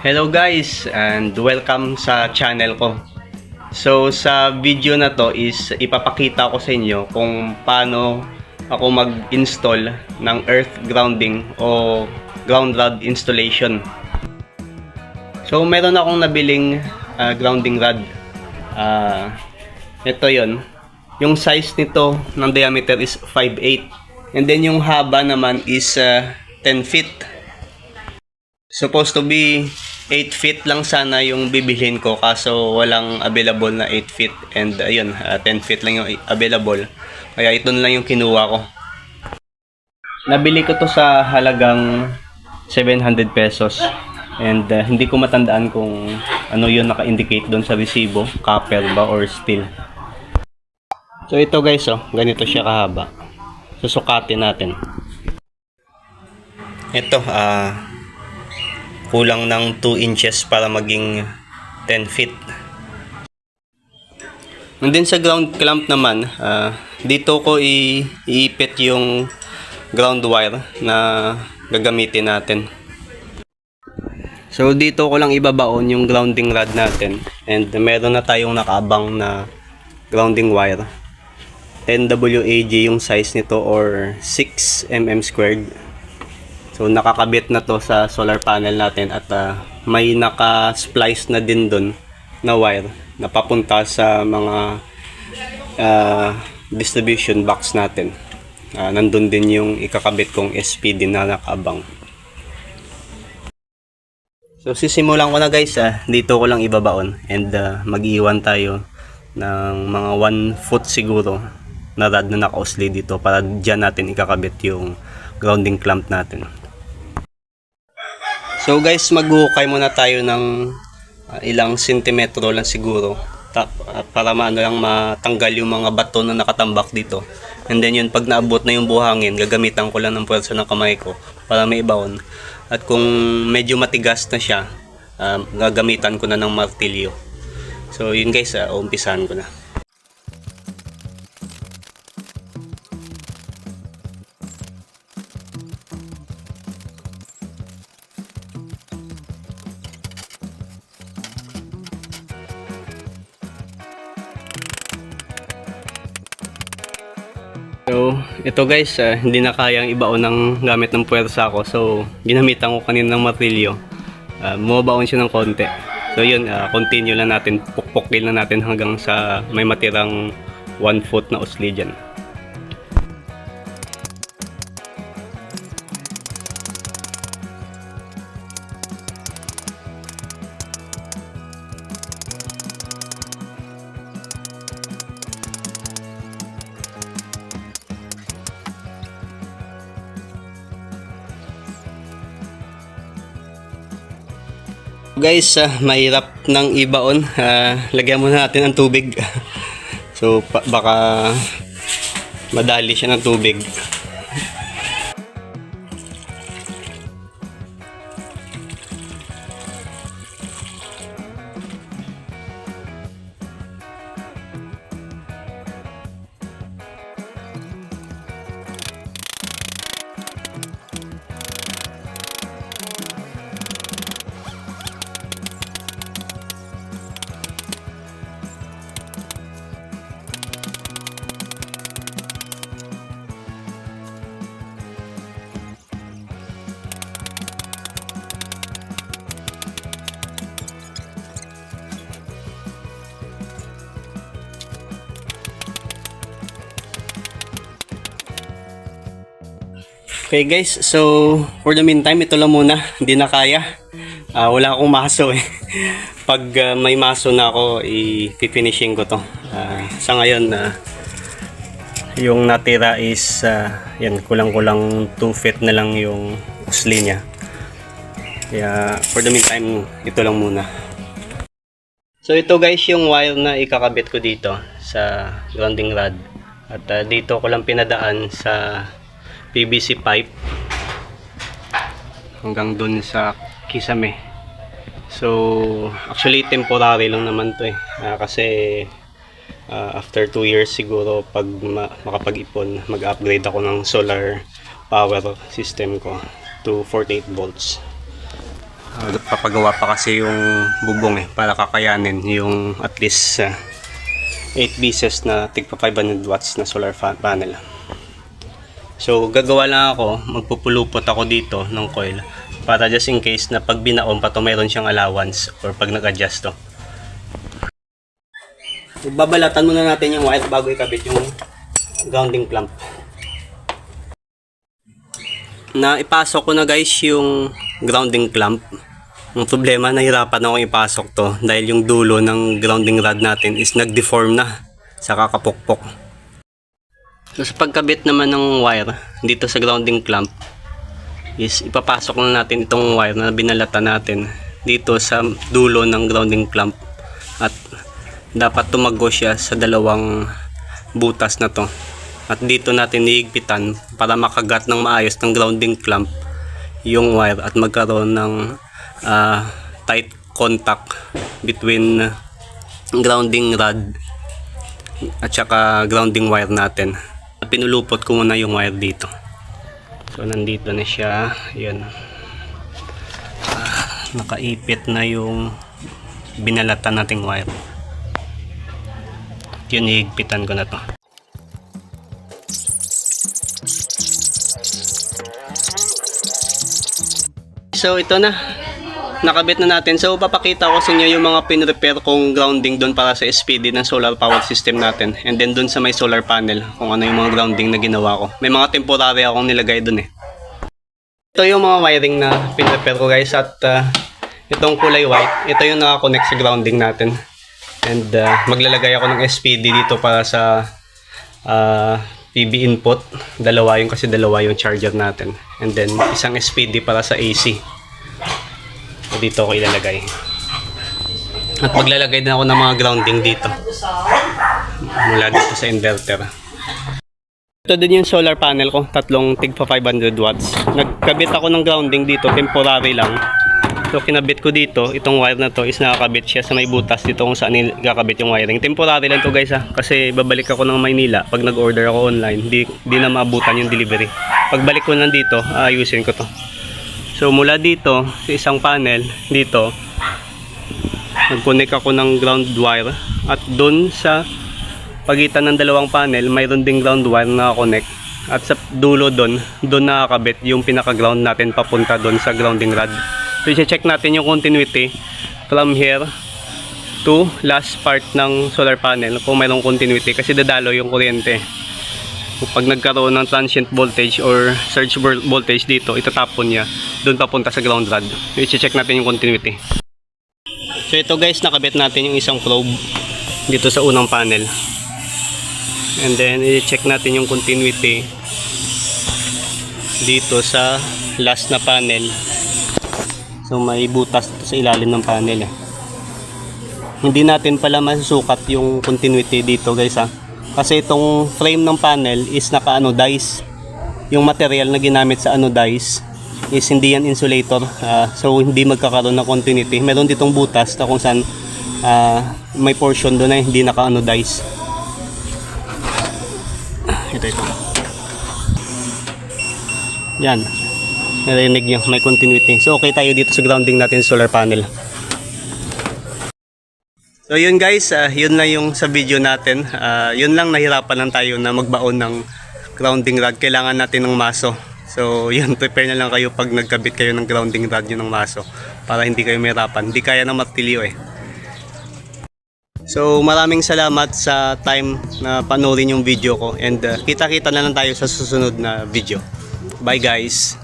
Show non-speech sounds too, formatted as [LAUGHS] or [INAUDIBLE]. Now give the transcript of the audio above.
Hello guys and welcome sa channel ko. So sa video na to is ipapakita ko sa inyo kung paano ako mag-install ng earth grounding o ground rod installation. So meron akong nabiling ah, grounding rod. Ah, ito 'yon. Yung size nito ng diameter is 5'8". And then yung haba naman is ah, 10 feet. Supposed to be 8 feet lang sana yung bibilhin ko kaso walang available na 8 feet and ayun, ah, 10 feet lang yung available. Kaya ito na lang yung kinuha ko. Nabili ko to sa halagang 700 pesos. And ah, hindi ko matandaan kung ano yun naka-indicate doon sa resibo, copper ba or steel. So ito guys, oh, ganito siya kahaba. Susukatin natin. Ito, ah, kulang ng 2 inches para maging 10 feet. And then sa ground clamp naman, ah, dito ko iipit yung ground wire na gagamitin natin. So dito ko lang ibabaon yung grounding rod natin and meron na tayong nakaabang na grounding wire. 10 WAG yung size nito or 6 mm squared. So nakakabit na to sa solar panel natin at ah, may naka-splice na din doon na wire na papunta sa mga ah, distribution box natin. Ah, nandun din yung ikakabit kong SPD na nakabang. So sisimulan ko na guys ah. Dito ko lang ibabaon and ah, mag-iwan tayo ng mga 1 foot siguro na rod na naka-usli dito para dyan natin ikakabit yung grounding clamp natin. So guys, maghuhukay muna tayo ng ah, ilang sentimetro lang siguro ta- ah, para maano lang matanggal yung mga bato na nakatambak dito. And then yun, pag naabot na yung buhangin, gagamitan ko lang ng pwersa ng kamay ko para may ibaon. At kung medyo matigas na siya, ah, gagamitan ko na ng martilyo. So yun guys, uh, umpisahan ko na. So, ito guys, ah, hindi na kayang ibaon ng gamit ng puwersa ko. So, ginamitan ko kanina ng martilyo. Uh, bumabaon siya ng konti. So, yun, ah, continue lang natin. Pukpukin lang natin hanggang sa may matirang 1 foot na usli dyan. Guys, ah, mahirap ng ibaon. Ah, lagyan muna natin ng tubig. [LAUGHS] so, baka madali siya ng tubig. Okay guys, so for the meantime, ito lang muna. Hindi na kaya. Ah, wala akong maso eh. [LAUGHS] Pag ah, may maso na ako, i-finishing ko to. Ah, sa ngayon, na yung natira is, ah, yan, kulang-kulang 2 feet na lang yung usli niya. Kaya for the meantime, ito lang muna. So ito guys yung wire na ikakabit ko dito sa grounding rod. At ah, dito ko lang pinadaan sa PVC pipe hanggang dun sa kisame. So, actually temporary lang naman to eh. Ah, kasi ah, after 2 years siguro pag ma- makapag-ipon, mag-upgrade ako ng solar power system ko to 48 volts. Uh, papagawa pa kasi yung bubong eh para kakayanin yung at least 8 pieces na tigpa 500 watts na solar panel. So gagawa lang ako, magpupulupot ako dito ng coil para just in case na pag binaon pa to mayroon siyang allowance or pag nag-adjust to. Babalatan muna natin yung wire bago ikabit yung grounding clamp. Na ipasok ko na guys yung grounding clamp. Ang problema, nahirapan akong ipasok to dahil yung dulo ng grounding rod natin is nag-deform na sa kakapukpok. So sa pagkabit naman ng wire dito sa grounding clamp is ipapasok na natin itong wire na binalatan natin dito sa dulo ng grounding clamp. At dapat tumago siya sa dalawang butas na to. At dito natin iigpitan para makagat ng maayos ng grounding clamp yung wire at magkaroon ng ah, tight contact between grounding rod at saka grounding wire natin pinulupot ko muna yung wire dito. So nandito na siya. Yun. Ah, nakaipit na yung binalatan nating wire. Yun iigpitan ko na to. So ito na. Nakabit na natin. So papakita ko sa inyo yung mga pin-repair kong grounding doon para sa SPD ng solar power system natin. And then doon sa may solar panel kung ano yung mga grounding na ginawa ko. May mga temporary akong nilagay doon eh. Ito yung mga wiring na pin-repair ko guys at uh, itong kulay white, ito yung nakakonect sa grounding natin. And uh, maglalagay ako ng SPD dito para sa uh, PB input. Dalawa yung kasi dalawa yung charger natin. And then isang SPD para sa AC. Dito ako ilalagay. At maglalagay din ako ng mga grounding dito. Mula dito sa inverter. Ito din yung solar panel ko, tatlong tig pa 500 watts. Nagkabit ako ng grounding dito, temporary lang. So kinabit ko dito, itong wire na to is nakakabit siya sa may butas dito kung saan kakabit yung wiring. Temporary lang to guys ha, kasi babalik ako ng Maynila pag nag-order ako online, di, di na maabutan yung delivery. Pagbalik ko nandito, ayusin ko to. So mula dito sa isang panel, dito, nag-connect ako ng ground wire at doon sa pagitan ng dalawang panel, mayroon ding ground wire na connect. At sa dulo doon, doon nakakabit yung pinaka-ground natin papunta doon sa grounding rod. So, i-check natin yung continuity from here to last part ng solar panel kung mayroong continuity kasi dadalo yung kuryente. Pag nagkaroon ng transient voltage or surge vol- voltage dito, itatapon niya doon papunta sa ground rod. I-check natin yung continuity. So ito guys, nakabit natin yung isang probe dito sa unang panel. And then i-check natin yung continuity dito sa last na panel. So may butas sa ilalim ng panel. Eh. Hindi natin pala masusukat yung continuity dito guys ha. Kasi itong frame ng panel is naka-anodize. Yung material na ginamit sa anodize is hindi yan insulator. Ah, so hindi magkakaroon ng continuity. Meron ditong butas na kung saan ah, may portion doon na hindi naka-anodize. Ito ito. Yan. Narinig nyo, may continuity. So okay tayo dito sa grounding natin solar panel. So yun guys, ah, yun na yung sa video natin. Ah, yun lang nahirapan lang tayo na magbaon ng grounding rod. Kailangan natin ng maso. So [LAUGHS] yun, prepare na lang kayo pag nagkabit kayo ng grounding rod yun ng maso. Para hindi kayo mahirapan. Hindi kaya ng martilyo eh. So maraming salamat sa time na panoorin yung video ko. And ah, kita-kita na lang tayo sa susunod na video. Bye guys!